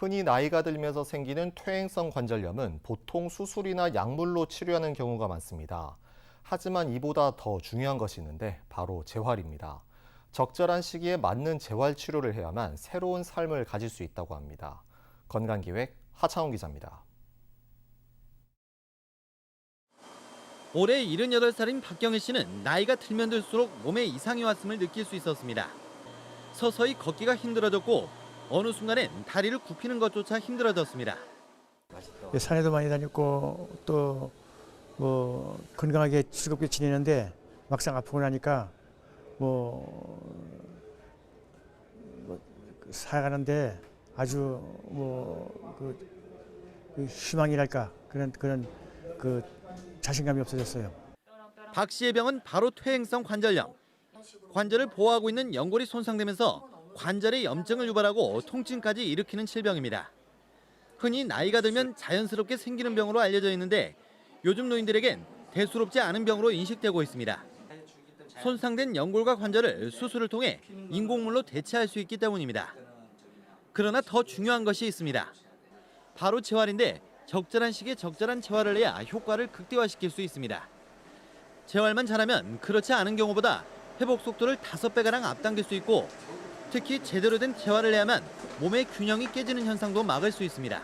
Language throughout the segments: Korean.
흔히 나이가 들면서 생기는 퇴행성 관절염은 보통 수술이나 약물로 치료하는 경우가 많습니다. 하지만 이보다 더 중요한 것이 있는데 바로 재활입니다. 적절한 시기에 맞는 재활 치료를 해야만 새로운 삶을 가질 수 있다고 합니다. 건강기획 하창훈 기자입니다. 올해 78살인 박경일 씨는 나이가 들면 들수록 몸에 이상이 왔음을 느낄 수 있었습니다. 서서히 걷기가 힘들어졌고 어느 순간엔 다리를 굽히는 것조차 힘들어졌습니다. 예, 산에도 많이 다녔고 또 뭐 건강하게 즐겁게 지내는데 막상 아프고 나니까 뭐, 뭐 살아가는데 아주 뭐그 그 희망이랄까 그런 그런 그 자신감이 없어졌어요. 박 씨의 병은 바로 퇴행성 관절염. 관절을 보호하고 있는 연골이 손상되면서 관절에 염증을 유발하고 통증까지 일으키는 질병입니다. 흔히 나이가 들면 자연스럽게 생기는 병으로 알려져 있는데 요즘 노인들에겐 대수롭지 않은 병으로 인식되고 있습니다. 손상된 연골과 관절을 수술을 통해 인공물로 대체할 수 있기 때문입니다. 그러나 더 중요한 것이 있습니다. 바로 재활인데 적절한 시기에 적절한 재활을 해야 효과를 극대화시킬 수 있습니다. 재활만 잘하면 그렇지 않은 경우보다 회복 속도를 다섯 배가량 앞당길 수 있고 특히 제대로 된 재활을 해야만 몸의 균형이 깨지는 현상도 막을 수 있습니다.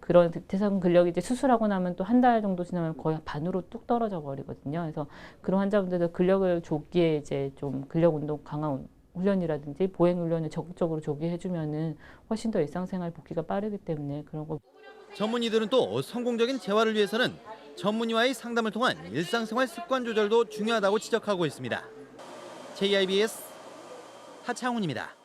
그런 대상 근력이 이제 수술하고 나면 또 한 달 정도 지나면 거의 반으로 뚝 떨어져 버리거든요. 그래서 그런 환자분들도 근력을 조기에 이제 좀 근력 운동 강화 운- 훈련이라든지 보행 훈련을 적극적으로 조기 해주면은 훨씬 더 일상생활 복귀가 빠르기 때문에 그런 거 전문의들은 또 성공적인 재활을 위해서는 전문의와의 상담을 통한 일상생활 습관 조절도 중요하다고 지적하고 있습니다. JIBS 하창훈입니다.